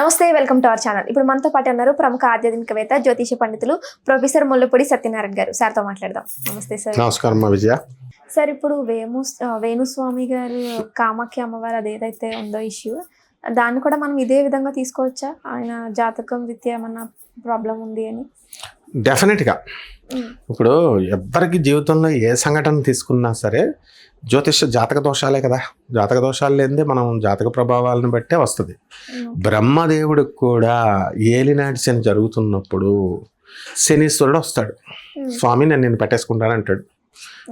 నమస్తే welcome to our channel. ఇప్పుడు మనతో పాటు ఉన్నారు ప్రముఖ ఆధ్యాత్మికవేత్త జ్యోతిష పండితులు ప్రొఫెసర్ ముల్లపూడి సత్యనారాయణ గారు. సార్తో మాట్లాడదాం. నమస్తే సార్. నమస్కారం మా విజయ. సార్ ఇప్పుడు వేము వేణుస్వామి గారు కామాఖ్య అమ్మవారు అది ఏదైతే ఉందో ఇష్యూ దాన్ని కూడా మనం ఇదే విధంగా తీసుకోవచ్చా? ఆయన జాతకం విద్య ఏమన్నా ప్రాబ్లం ఉంది అని? డెఫినెట్గా ఇప్పుడు ఎవ్వరికి జీవితంలో ఏ సంఘటన తీసుకున్నా సరే జ్యోతిష జాతక దోషాలే కదా. జాతక దోషాలు లేనిదే మనం జాతక ప్రభావాలను బట్టే వస్తుంది. బ్రహ్మదేవుడికి కూడా ఏలినాటి శని జరుగుతున్నప్పుడు శనీశ్వరుడు వస్తాడు. స్వామి నేను నేను పట్టేసుకుంటాను అంటాడు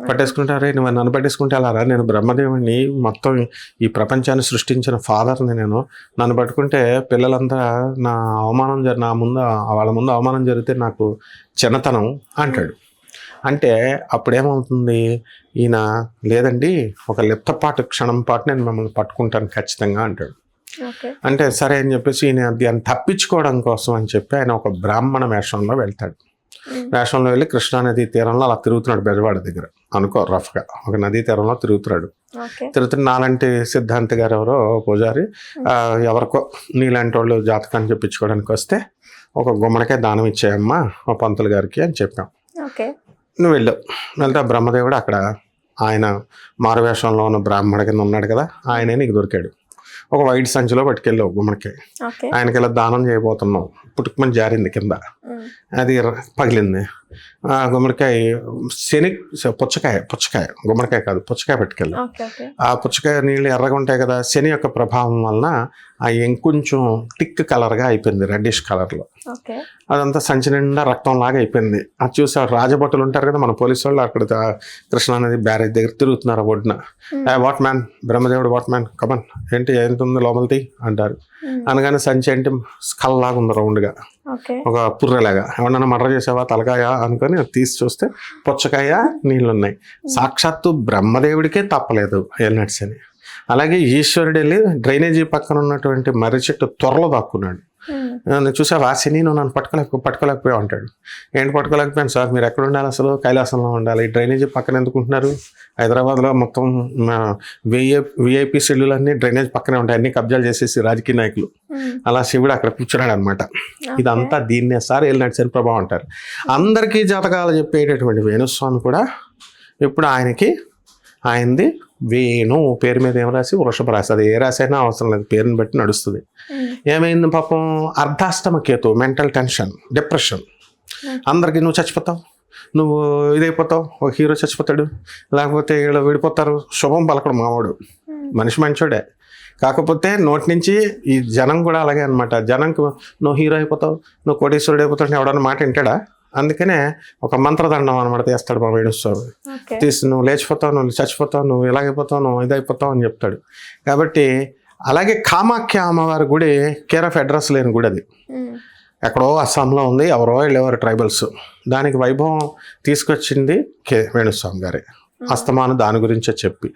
పట్టేసుకుంటారే నువ్వు నన్ను పట్టేసుకుంటే అలా రా నేను బ్రహ్మదేవుడిని మొత్తం ఈ ప్రపంచాన్ని సృష్టించిన ఫాదర్ని నేను. నన్ను పట్టుకుంటే పిల్లలంతా నా అవమానం జరి నా ముందు వాళ్ళ ముందు అవమానం జరిగితే నాకు చిన్నతనం అంటాడు. అంటే అప్పుడేమవుతుంది? ఈయన లేదండి ఒక లిప్తపాటు క్షణం పాటు నేను మిమ్మల్ని పట్టుకుంటాను ఖచ్చితంగా అంటాడు. అంటే సరే అని చెప్పేసి ఈయన దాన్ని తప్పించుకోవడం కోసం అని చెప్పి ఆయన ఒక బ్రాహ్మణ వేషంలో వెళ్తాడు. వేషంలో వెళ్ళి కృష్ణా నదీ తీరంలో అలా తిరుగుతున్నాడు బెజవాడ దగ్గర. అనుకో రఫ్గా ఒక నదీ తీరంలో తిరుగుతున్నాడు. తిరుగుతున్న నాలాంటి సిద్ధాంత్ గారు ఎవరో పూజారి ఆ, ఎవరికో నీలాంటి వాళ్ళు జాతకాన్ని చెప్పించుకోవడానికి వస్తే ఒక గుమ్మడికాయ దానం ఇచ్చేయమ్మా మా పంతులు గారికి అని చెప్పాం. నువ్వు వెళ్ళు. వెళ్తే ఆ బ్రహ్మదేవుడు అక్కడ ఆయన మారువేషంలో ఉన్న బ్రాహ్మణ కింద ఉన్నాడు కదా ఆయనే నీకు దొరికాడు. ఒక వైట్ సంచిలో పట్టుకెళ్ళావు గుమ్మడికాయ ఓకే. ఆయనకి ఇలా దానం చేయబోతున్నావు పుట్టుకుమని జారింది కింద. అది పగిలింది. గుమ్మడికాయ శని పుచ్చకాయ పుచ్చకాయ. గుమ్మడికాయ కాదు పుచ్చకాయ పట్టుకెళ్ళి. ఆ పుచ్చకాయ నీళ్ళు ఎర్రగా ఉంటాయి కదా శని యొక్క ప్రభావం వలన ఆ ఇంకొంచెం థిక్ కలర్గా అయిపోయింది రెడ్డిష్ కలర్లో. అదంతా సంచి నిండా రక్తం లాగా అయిపోయింది. అది చూసి రాజభటులు ఉంటారు కదా మన పోలీసు వాళ్ళు అక్కడ కృష్ణానది బ్యారేజ్ దగ్గర తిరుగుతున్నారు ఒడ్డున. What man? బ్రహ్మదేవుడు వాట్ మ్యాన్? Come on. ఏంటి ఎంత ఉంది లోపలిది? అంటారు. అనగానే సంచి ఏంటి స్కల్ లాగా ఉంది రౌండ్గా. ఒక పుర్రెలాగా. ఎవరన్నా మర్ర చేసావా? తలకాయ అనుకొని తీసి చూస్తే పుచ్చకాయ నీళ్ళు ఉన్నాయి సాక్షాత్తు బ్రహ్మదేవుడికే తప్పలేదు ఏలినట్స్ అని. అలాగే ఈశ్వరుడు వెళ్ళి డ్రైనేజీ పక్కన ఉన్నటువంటి మర్రి చెట్టు త్వరలో దాక్కున్నాడు. ఉమ్, నేను చూసావా? శని నువ్వు నన్ను పట్టుకోలేక పట్టుకోలేకపోయావు అంటాడు. ఏంటి పట్టుకోలేకపోయాను సార్? మీరు ఎక్కడ ఉండాలి అసలు? కైలాసంలో ఉండాలి. ఈ డ్రైనేజీ పక్కన ఎందుకుంటున్నారు హైదరాబాద్లో మొత్తం విఐ విఐపి షెడ్యూల్ అన్ని డ్రైనేజ్ పక్కనే ఉంటాయి. అన్ని కబ్జాలు చేసేసి రాజకీయ నాయకులు. అలా శివుడు అక్కడ కూర్చున్నాడు అనమాట. ఇదంతా దీన్నే సార్ వెళ్ళినట్టు శని ప్రభావం అంటారు. అందరికీ జాతకాలు చెప్పేటటువంటి వేణుస్వామి కూడా ఇప్పుడు ఆయనకి ఆయనది వేణు పేరు మీద ఏం రాసి వృషభ రాసి. అది ఏ రాసి అయినా అవసరం లేదు. పేరుని బట్టి నడుస్తుంది. ఉమ్, ఏమైంది పాపం? అర్ధాష్టమ కేతు మెంటల్ టెన్షన్ డిప్రెషన్. అందరికీ నువ్వు చచ్చిపోతావు. నువ్వు ఇదైపోతావు. ఒక హీరో చచ్చిపోతాడు. లేకపోతే వీళ్ళు విడిపోతారు. శుభం పలకడు మావాడు. ఉమ్, మనిషి మంచోడే. కాకపోతే నోటి నుంచి ఈ జనం కూడా అలాగే అనమాట జనంకు నువ్వు హీరో అయిపోతావు. నువ్వు కోటేశ్వరుడు అయిపోతావు ఎవడన్నా మాట వింటాడా? అందుకనే ఒక మంత్రదండం అనమాట తీస్తాడు మా వేణుస్వామి తీసి నువ్వు లేచిపోతావు నువ్వు చచ్చిపోతావు నువ్వు ఇలాగైపోతావు నువ్వు ఇదైపోతావు అని చెప్తాడు. కాబట్టి అలాగే కామాఖ్య అమ్మవారి గుడి కేర్ ఆఫ్ అడ్రస్ లేని గుడి అది. ఎక్కడో అస్సాంలో ఉంది ఎవరో వెళ్ళేవారు ట్రైబల్స్ దానికి వైభవం తీసుకొచ్చింది కే వేణుస్వామి గారే. అస్తమాను దాని గురించే చెప్పి.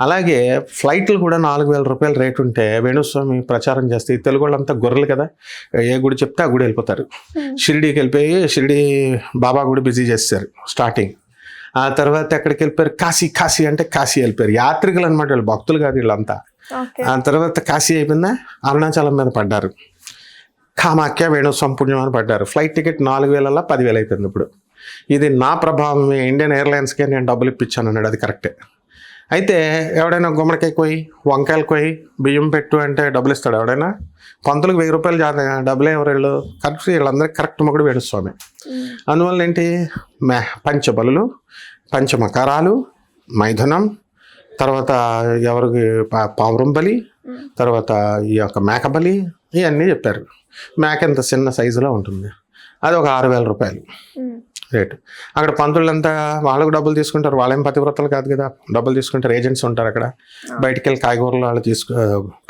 అలాగే ఫ్లైట్లు కూడా నాలుగు వేల రూపాయల రేట్ ఉంటే వేణుస్వామి ప్రచారం చేస్తే తెలుగు వాళ్ళంతా గొర్రెలు కదా? ఏ గుడి చెప్తే ఆ గుడి వెళ్ళిపోతారు. ఉమ్, షిరిడీకి వెళ్ళిపోయి షిరిడి బాబా గుడి బిజీ చేస్తారు స్టార్టింగ్ ఆ తర్వాత ఎక్కడికి వెళ్ళిపోయారు? కాశీ కాశీ అంటే కాశీ వెళ్ళిపోయారు. యాత్రికులు అనమాట వీళ్ళు భక్తులు కాదు వీళ్ళంతా. ఆ తర్వాత కాశీ అయిపోయిందా? అరుణాచలం మీద పడ్డారు. కామాఖ్య వేణు సంపుణ్యం అని పడ్డారు. ఫ్లైట్ టికెట్ నాలుగు వేలల్లో పదివేలు అయిపోయింది ఇప్పుడు. ఇది నా ప్రభావమే ఇండియన్ ఎయిర్లైన్స్కే నేను డబ్బులు ఇప్పించాను అన్నాడు అది కరెక్టే. అయితే ఎవడైనా గుమ్మడికాయ కోయి వంకాయలు కోయి బియ్యం పెట్టు అంటే డబ్బులు ఇస్తాడు ఎవడైనా? పంతులకు వెయ్యి రూపాయలు జాత డబ్బులే ఎవరు వెళ్ళు? కరెక్ట్ వీళ్ళందరికీ కరెక్ట్ మొగుడు వేణుస్వామి అందువల్ల ఏంటి? మే పంచబలులు పంచమకారాలు మైథునం తర్వాత ఎవరికి పా- పావురం బలి తర్వాత ఈ యొక్క మేక బలి ఇవన్నీ చెప్పారు. మేక ఇంత చిన్న సైజులో ఉంటుంది? అది ఒక ఆరు వేల రూపాయలు. రేటు అక్కడ పంతులంతా వాళ్ళకు డబ్బులు తీసుకుంటారు. వాళ్ళేం పతివ్రతలు కాదు కదా. డబ్బులు తీసుకుంటారు. ఏజెంట్స్ ఉంటారు అక్కడ. బయటికి వెళ్ళి కాయగూరలు వాళ్ళు తీసుకు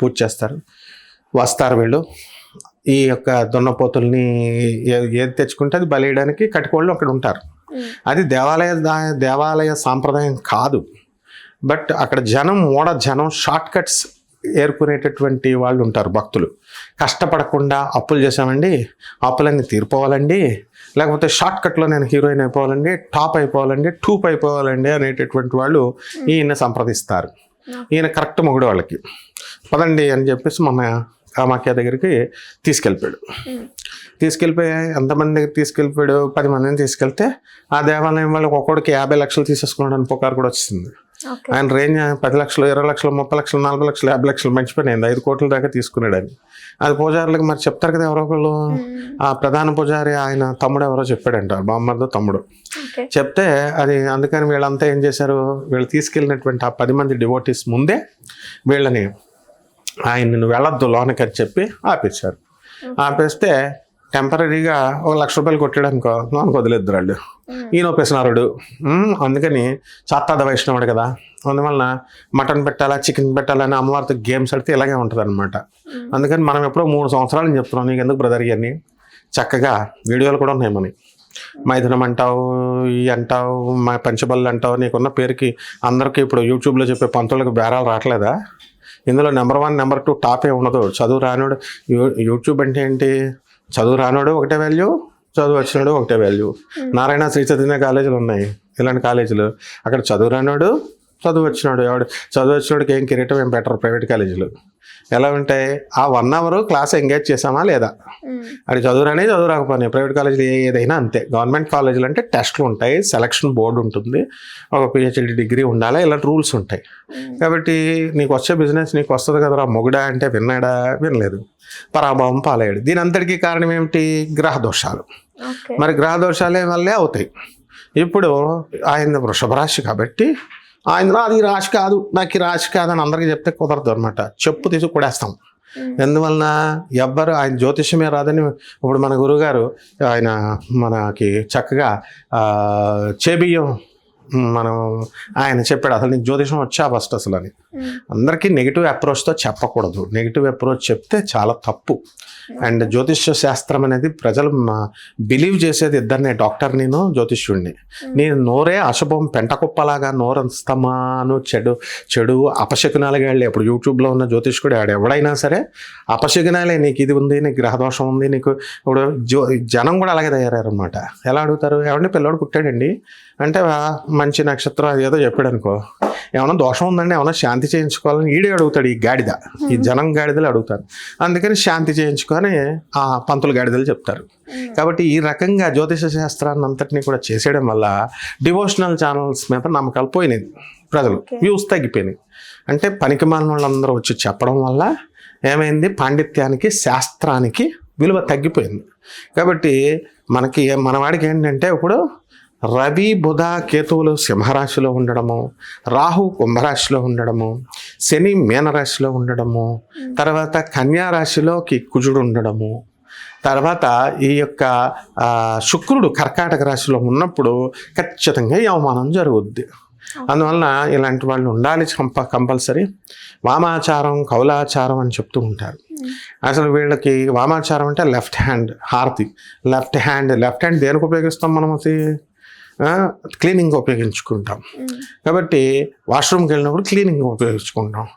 పూజ చేస్తారు. వస్తారు వీళ్ళు. ఈ యొక్క దున్నపోతుల్ని ఏది తెచ్చుకుంటే అది బలియడానికి కట్టుకోళ్ళు అక్కడ ఉంటారు. అది దేవాలయ దేవాలయ సాంప్రదాయం కాదు. బట్ అక్కడ జనం మూడ జనం షార్ట్ కట్స్ ఏరుకునేటటువంటి వాళ్ళు ఉంటారు భక్తులు. కష్టపడకుండా అప్పులు చేసామండి అప్పులన్నీ తీరిపోవాలండి. లేకపోతే షార్ట్ కట్లో నేను హీరోయిన్ అయిపోవాలండి టాప్ అయిపోవాలండి టూప్ అయిపోవాలండి అనేటటువంటి వాళ్ళు ఈయన సంప్రదిస్తారు. ఈయన కరెక్ట్ మొగుడు వాళ్ళకి. పదండి అని చెప్పేసి మొన్న కామాఖ్య దగ్గరికి తీసుకెళ్ళిపోయాడు. తీసుకెళ్ళిపోయి ఎంతమంది దగ్గర తీసుకెళ్ళిపోయాడు? పది మందిని తీసుకెళ్తే ఆ దేవాలయం వాళ్ళకి ఒక్కొక్కడికి యాభై లక్షలు తీసేసుకున్నాడు అని పుకారు కూడా వచ్చింది. ఆయన రేంజ్ పది లక్షలు ఇరవై లక్షలు ముప్పై లక్షలు నలభై లక్షలు యాభై లక్షలు మంచిపోయినాయి ఐదు కోట్ల దాకా తీసుకున్నాడు అని అది పూజారులకు మరి చెప్తారు కదా ఎవరో ఒకళ్ళు. ఆ ప్రధాన పూజారి ఆయన తమ్ముడు ఎవరో చెప్పాడంట బామ్మర్దో తమ్ముడు. చెప్తే అది అందుకని వీళ్ళంతా ఏం చేశారు? వీళ్ళు తీసుకెళ్ళినటువంటి ఆ పది మంది డివోటీస్ ముందే వీళ్ళని ఆయన నిన్ను వెళ్ళొద్దు లోనకి అని చెప్పి ఆపేశారు. ఆపేస్తే టెంపరీగా ఒక లక్ష రూపాయలు కొట్టాడు అనుకో లోనకి వదిలేద్దరు వాళ్ళు. ఈయన ఒప్పేసినారుడు అందుకని చాత్తాద వైష్ణవుడు కదా. అందువలన మటన్ పెట్టాలా చికెన్ పెట్టాలా అని అమ్మవారితో గేమ్స్ ఆడితే ఇలాగే ఉంటుంది అనమాట. అందుకని మనం ఎప్పుడో మూడు సంవత్సరాలు చెప్తున్నాం నీకు ఎందుకు బ్రదర్ ఇవన్నీ చక్కగా వీడియోలు కూడా ఉన్నాయి మనకి మైథునం అంటావు ఈ అంటావు మా పంచబల్లు అంటావు నీకున్న పేరుకి అందరికీ ఇప్పుడు యూట్యూబ్లో చెప్పే పంతులకు బేరాలు రావట్లేదా? ఇందులో నెంబర్ వన్ నెంబర్ టూ టాపే ఉండదు. చదువు రానోడు యూ- యూట్యూబ్ అంటే ఏంటి? చదువు రానోడు ఒకటే వాల్యూ చదువు వచ్చినాడు ఒకటే వాల్యూ నారాయణ శ్రీ చదివిన కాలేజీలు ఉన్నాయి ఇలాంటి కాలేజీలు. అక్కడ చదువు రానోడు చదువు వచ్చినాడు ఎవడు? చదువు వచ్చినోడికి ఏం కిరీటం ఏం పెట్టరు ప్రైవేట్ కాలేజీలు ఎలా ఉంటాయి ఆ వన్ అవర్ క్లాస్ ఎంగేజ్ చేసామా లేదా. అది చదువురానే చదువు రాకపోయినాయి ప్రైవేట్ కాలేజీలు ఏదైనా అంతే. గవర్నమెంట్ కాలేజీలు అంటే టెస్ట్లు ఉంటాయి సెలక్షన్ బోర్డు ఉంటుంది ఒక పిహెచ్డి డిగ్రీ ఉండాలి ఇలాంటి రూల్స్ ఉంటాయి. కాబట్టి నీకు వచ్చే బిజినెస్ నీకు వస్తుంది కదరా మొగుడా అంటే విన్నాడా? వినలేదు. పరాభవం పాలయ్యాడు. దీని అంతటికీ కారణం ఏమిటి? గ్రహ దోషాలు. మరి గ్రహ దోషాలే వల్లే అవుతాయి? ఇప్పుడు ఆయన వృషభ రాశి కాబట్టి ఆయన అది రాశి కాదు. నాకు ఈ రాశి కాదు అని అందరికీ చెప్తే కుదరదు అనమాట చెప్పు తీసి కొడేస్తాం. ఎందువలన ఎవ్వరు ఆయన జ్యోతిష్యమే రాదని ఇప్పుడు మన గురుగారు ఆయన మనకి చక్కగా చేబియ్యం మనం ఆయన చెప్పాడు అసలు నీకు జ్యోతిషం వచ్చా ఫస్ట్ అసలు అని. ఉమ్. అందరికీ నెగిటివ్ అప్రోచ్తో చెప్పకూడదు. నెగిటివ్ అప్రోచ్ చెప్తే చాలా తప్పు. అండ్ జ్యోతిష్య శాస్త్రం అనేది ప్రజలు బిలీవ్ చేసేది ఇద్దరినే డాక్టర్ నేను జ్యోతిష్యుడిని. నేను నోరే అశుభం పెంటకుప్పలాగా నోరంస్తమాను చెడు చెడు అపశకునాలుగా వెళ్ళి ఇప్పుడు యూట్యూబ్లో ఉన్న జ్యోతిష్కుడు ఆడు. ఎవడైనా సరే అపశకునాలే నీకు ఇది ఉంది నీకు గ్రహదోషం ఉంది నీకు ఇప్పుడు జో జనం కూడా అలాగే తయారయ్యారు అనమాట ఎలా అడుగుతారు? ఎవరిని పిల్లోడు పుట్టాడండి అంటే "ఆ, మంచి నక్షత్రం అది ఏదో చెప్పాడు అనుకో ఏమైనా దోషం ఉందండి? ఏమైనా శాంతి చేయించుకోవాలని ఈడే అడుగుతాడు ఈ గాడిద. ఈ జనం గాడిదలు అడుగుతారు. అందుకని శాంతి చేయించుకొని ఆ పంతులు గాడిదలు చెప్తారు. కాబట్టి ఈ రకంగా జ్యోతిష శాస్త్రాన్ని అంతటినీ కూడా చేసేయడం వల్ల డివోషనల్ ఛానల్స్ మీద నమ్మకాలు పోయినాయి ప్రజలు. వ్యూస్ తగ్గిపోయినాయి. అంటే పనికి మాలిన వాళ్ళందరూ వచ్చి చెప్పడం వల్ల ఏమైంది? పాండిత్యానికి శాస్త్రానికి విలువ తగ్గిపోయింది. కాబట్టి మనకి మనవాడికి ఏంటంటే ఇప్పుడు రవి బుధ కేతువులు సింహరాశిలో ఉండడము రాహు కుంభరాశిలో ఉండడము శని మీనరాశిలో ఉండడము తర్వాత కన్యా రాశిలోకి కుజుడు ఉండడము. తర్వాత ఈ యొక్క శుక్రుడు కర్కాటక రాశిలో ఉన్నప్పుడు ఖచ్చితంగా ఈ అవమానం జరుగుద్ది. అందువలన ఇలాంటి వాళ్ళు ఉండాలి కంప కంపల్సరీ. వామాచారం కౌలాచారం అని చెప్తూ ఉంటారు. అసలు వీళ్ళకి వామాచారం అంటే లెఫ్ట్ హ్యాండ్ హారతి. లెఫ్ట్ హ్యాండ్ లెఫ్ట్ హ్యాండ్ దేనికి ఉపయోగిస్తాం మనం అది? క్లీనింగ్ ఉపయోగించుకుంటాం. కాబట్టి వాష్రూమ్కి వెళ్ళినప్పుడు క్లీనింగ్ ఉపయోగించుకుంటాం.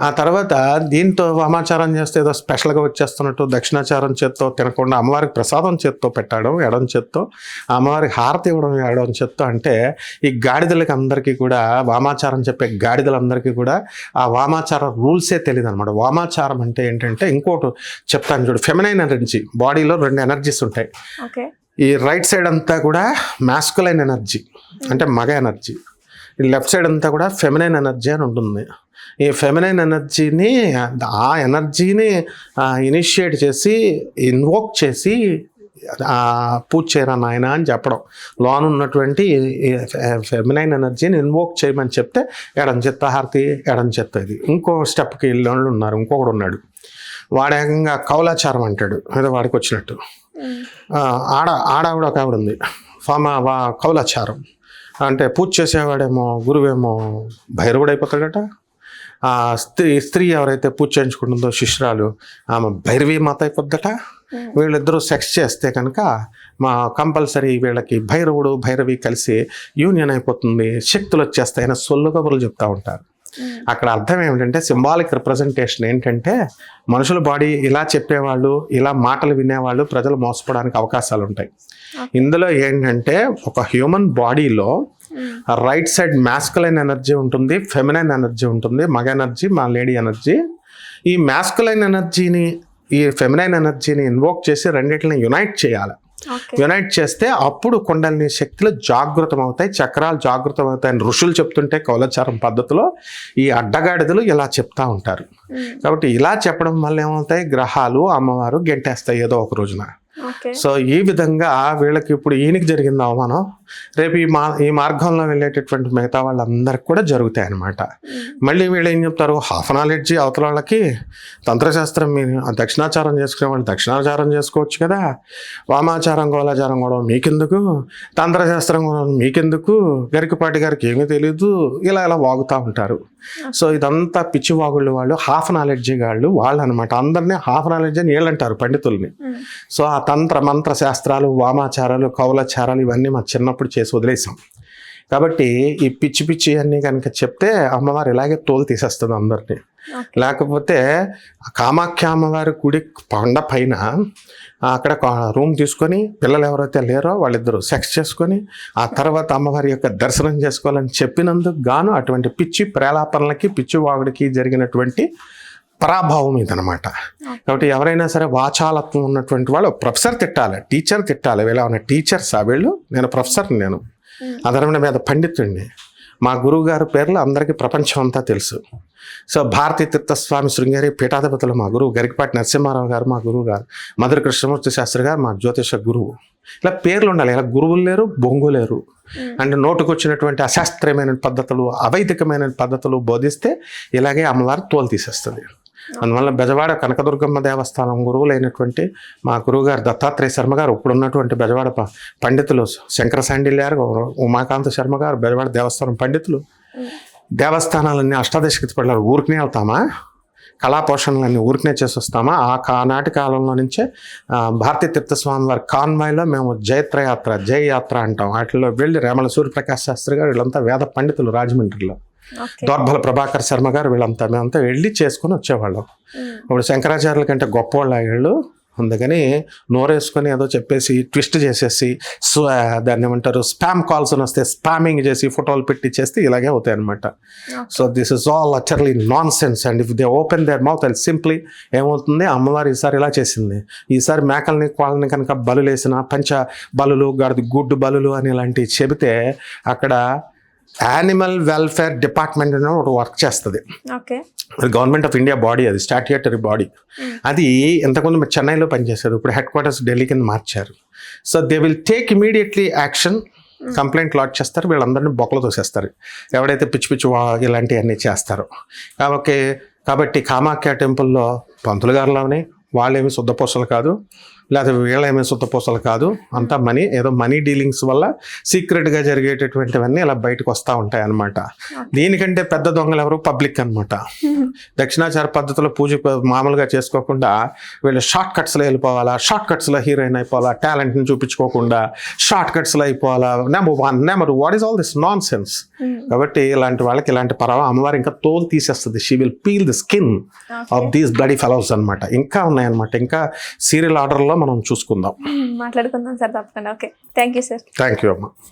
ఆ తర్వాత దీంతో వామాచారం చేస్తే ఏదో స్పెషల్గా వచ్చేస్తున్నట్టు దక్షిణాచారం చేత్తో తినకుండా అమ్మవారికి ప్రసాదం చేత్తో పెట్టడం ఎడం చేత్తో అమ్మవారికి హారతి ఇవ్వడం ఎడం చేత్తో అంటే ఈ గాడిదలకి అందరికీ కూడా వామాచారం చెప్పే గాడిదలందరికీ కూడా ఆ వామాచార రూల్సే తెలియదు అనమాట వామాచారం అంటే ఏంటంటే ఇంకోటి చెప్తాను చూడు ఫెమినైన్ ఎనర్జీ బాడీలో రెండు ఎనర్జీస్ ఉంటాయి. ఓకే. ఈ రైట్ సైడ్ అంతా కూడా మాస్కులైన్ ఎనర్జీ అంటే మగ ఎనర్జీ. ఈ లెఫ్ట్ సైడ్ అంతా కూడా ఫెమినైన్ ఎనర్జీ అని ఉంటుంది. ఈ ఫెమినైన్ ఎనర్జీని ఆ ఎనర్జీని ఇనిషియేట్ చేసి ఇన్వోక్ చేసి పూజ చేయరా నాయన అని చెప్పడం. లోన ఉన్నటువంటి ఫెమినైన్ ఎనర్జీని ఇన్వోక్ చేయమని చెప్తే ఎడం చెత్త హారతి ఎడం చెత్త ఇది. ఇంకో స్టెప్కి వెళ్ళిన వాళ్ళు ఉన్నారు ఇంకొకడు ఉన్నాడు. వాడేకంగా కౌలాచారం అంటాడు. ఏదో వాడికి వచ్చినట్టు. ఆడ ఆడావిడ ఒక ఆవిడ ఉంది ఫామ వా కౌలాచారం అంటే పూజ చేసేవాడేమో గురువేమో భైరవుడు అయిపోతాడట ఆ స్త్రీ స్త్రీ ఎవరైతే పూజ చేయించుకుంటుందో శిష్యురాలు ఆమె భైరవీ మాత అయిపోద్దట. వీళ్ళిద్దరూ సెక్స్ చేస్తే కనుక మా కంపల్సరీ వీళ్ళకి భైరవుడు భైరవి కలిసి యూనియన్ అయిపోతుంది శక్తులు వచ్చేస్తాయని సొల్లు కబుర్లు చెప్తా ఉంటారు. అక్కడ అర్థం ఏమిటంటే సింబాలిక్ రిప్రజెంటేషన్ ఏంటంటే మనుషుల బాడీ ఇలా చెప్పేవాళ్ళు ఇలా మాటలు వినేవాళ్ళు ప్రజలు మోసపోవడానికి అవకాశాలు ఉంటాయి. ఇందులో ఏంటంటే ఒక హ్యూమన్ బాడీలో. రైట్ సైడ్ మ్యాస్కులైన్ ఎనర్జీ ఉంటుంది ఫెమినైన్ ఎనర్జీ ఉంటుంది మగ ఎనర్జీ మా లేడీ ఎనర్జీ ఈ మ్యాస్కులైన్ ఎనర్జీని ఈ ఫెమినైన్ ఎనర్జీని ఇన్వోక్ చేసి రెండింటిని యునైట్ చేయాలి. యునైట్ చేస్తే అప్పుడు కుండలిని శక్తులు జాగృతం అవుతాయి చక్రాలు జాగృతం అవుతాయి అని ఋషులు చెప్తుంటే కౌలచారం పద్ధతిలో ఈ అడ్డగాడిదలు ఇలా చెప్తా ఉంటారు. కాబట్టి ఇలా చెప్పడం వల్ల ఏమవుతాయి? గ్రహాలు అమ్మవారు గెంటేస్తాయి ఏదో ఒక రోజున. సో ఈ విధంగా వీళ్ళకి ఇప్పుడు ఈయనకి జరిగింది అవమానం. రేపు ఈ మా ఈ మార్గంలో వెళ్ళేటటువంటి మిగతా వాళ్ళందరికి కూడా జరుగుతాయి అన్నమాట. మళ్ళీ వీళ్ళు ఏం చెప్తారు? హాఫ్ నాలెడ్జ్ అవతల వాళ్ళకి. తంత్రశాస్త్రం దక్షిణాచారం చేసుకునే వాళ్ళు దక్షిణాచారం చేసుకోవచ్చు కదా. వామాచారం గోలాచారం కూడా మీకెందుకు? తంత్రశాస్త్రం కూడా మీకెందుకు? గరికపాటి గారికి ఏమీ తెలియదు ఇలా ఇలా వాగుతూ ఉంటారు. సో ఇదంతా పిచ్చి వాగుళ్ళు వాళ్ళు హాఫ్ నాలెడ్జ్ వాళ్ళు వాళ్ళు అనమాట అందరినీ హాఫ్ నాలెడ్జ్ అని వీళ్ళు అంటారు పండితుల్ని సో ఆ తంత్ర మంత్ర శాస్త్రాలు వామాచారాలు కౌలచారాలు ఇవన్నీ మా చిన్నప్పుడు చేసి వదిలేసాం. కాబట్టి ఈ పిచ్చి పిచ్చి అన్నీ కనుక చెప్తే అమ్మవారు ఇలాగే తోలు తీసేస్తుంది అందరినీ. లేకపోతే కామాఖ్య అమ్మవారి గుడి కొండ పైన అక్కడ రూమ్ తీసుకొని పిల్లలు ఎవరైతే లేరో వాళ్ళిద్దరూ సెక్స్ చేసుకొని ఆ తర్వాత అమ్మవారి యొక్క దర్శనం చేసుకోవాలని చెప్పినందుకు గాను అటువంటి పిచ్చి ప్రేలాపనలకి పిచ్చి వాగుడికి జరిగినటువంటి పరాభావం ఇదనమాట కాబట్టి ఎవరైనా సరే వాచాలత్వం ఉన్నటువంటి వాళ్ళు ప్రొఫెసర్ తిట్టాలి టీచర్ తిట్టాలి. వీళ్ళు ఏమైనా టీచర్సా వీళ్ళు? నేను ప్రొఫెసర్ నేను. అదరమైన మీద పండితుడిని. మా గురువు గారి పేర్లు అందరికీ ప్రపంచం అంతా తెలుసు. సో భారతీ తీర్థస్వామి శృంగేరి పీఠాధిపతులు మా గురువు గరికపాటి నరసింహారావు గారు మా గురువు గారు మధుర కృష్ణమూర్తి శాస్త్రి గారు మా జ్యోతిష గురువు. ఇలా పేర్లు ఉండాలి. ఇలా గురువులు లేరు బొంగు లేరు. అంటే నోటుకు వచ్చినటువంటి అశాస్త్రీయమైన పద్ధతులు అవైదికమైన పద్ధతులు బోధిస్తే ఇలాగే అమ్మవారు తోలు తీసేస్తుంది. అందువల్ల బెజవాడ కనకదుర్గమ్మ దేవస్థానం గురువులైనటువంటి మా గురువుగారు దత్తాత్రేయ శర్మ గారు ఇప్పుడు ఉన్నటువంటి బెజవాడ పండితులు శంకర శాండిల్యారు ఉమాకాంత శర్మ గారు బెజవాడ దేవస్థానం పండితులు. దేవస్థానాలన్నీ అష్టాదశకి పడ్డారు ఊరికనే వెళ్తామా? కళా పోషణలన్నీ ఊరికనే చేసి వస్తామా ఆ కానాటి కాలంలో నుంచే భారతీయ భారతీ తీర్థస్వామి వారి కాన్వాయ్లో మేము జైత్రయాత్ర జయయాత్ర అంటాం. వాటిలో వెళ్ళి రేమల సూర్యప్రకాశ్ శాస్త్రి గారు వీళ్ళంతా వేద పండితులు రాజమండ్రిలో. దోర్బల ప్రభాకర్ శర్మ గారు వీళ్ళంతా మేమంతా వెళ్ళి చేసుకొని వచ్చేవాళ్ళం. ఇప్పుడు శంకరాచార్యుల కంటే గొప్పవాళ్ళు వీళ్ళు. అందుకని నోరేసుకొని ఏదో చెప్పేసి ట్విస్ట్ చేసేసి దాన్ని ఏమంటారు స్పామ్ కాల్స్ అని వస్తే స్పామింగ్ చేసి ఫోటోలు పెట్టి చేస్తే ఇలాగే అవుతాయి అనమాట so this is all utterly nonsense and if they open their mouth and simply ఏమవుతుంది అమ్మవారు ఈసారి ఇలా చేసింది. ఈసారి మేకల్ని కోళ్ళని కనుక బలులేసిన పంచ బలులు గాడిది గుడ్డు బలులు అని ఇలాంటివి చెబితే అక్కడ యానిమల్ వెల్ఫేర్ డిపార్ట్మెంట్ అని ఒకటి వర్క్ చేస్తుంది. Okay. Government of India body అది స్టాట్యుటరీ బాడీ అది ఇంతకుముందు మరి చెన్నైలో పనిచేసేది ఇప్పుడు హెడ్ క్వార్టర్స్ ఢిల్లీ కింద మార్చారు. So they will take immediately action complaint lodge చేస్తారు వీళ్ళందరినీ బొక్కలు తోసేస్తారు. ఎవడైతే పిచ్చి పిచ్చి వా- ఇలాంటివన్నీ చేస్తారో. కాబట్టి కాబట్టి కామాఖ్య టెంపుల్లో పంతులు గారులోనే వాళ్ళేమి శుద్ధపూసలు కాదు. లేకపోతే వీళ్ళేమి శుద్ధపూసలు కాదు. అంతా మనీ ఏదో మనీ డీలింగ్స్ వల్ల సీక్రెట్గా జరిగేటటువంటివన్నీ ఇలా బయటకు వస్తూ ఉంటాయి అన్నమాట దీనికంటే పెద్ద దొంగలు ఎవరు? పబ్లిక్ అన్నమాట. దక్షిణాచార పద్ధతిలో పూజ మామూలుగా చేసుకోకుండా వీళ్ళు షార్ట్ కట్స్లో వెళ్ళిపోవాలా షార్ట్ కట్స్లో హీరోయిన్ అయిపోవాలా టాలెంట్ని చూపించుకోకుండా షార్ట్ కట్స్లో అయిపోవాలా. Number one number what is all this nonsense కాబట్టి ఇలాంటి వాళ్ళకి ఇలాంటి పరవ అమ్మవారు ఇంకా తోలు తీసేస్తుంది. She will peel the skin off these bloody fellows అన్నమాట. ఇంకా ఉన్నాయన్నమాట. ఇంకా సీరియల్ ఆర్డర్లో మనం చూసుకుందాం. మాట్లాడుకుందాం సార్ తప్పకుండా. Okay. Thank you sir. Thank you అమ్మా.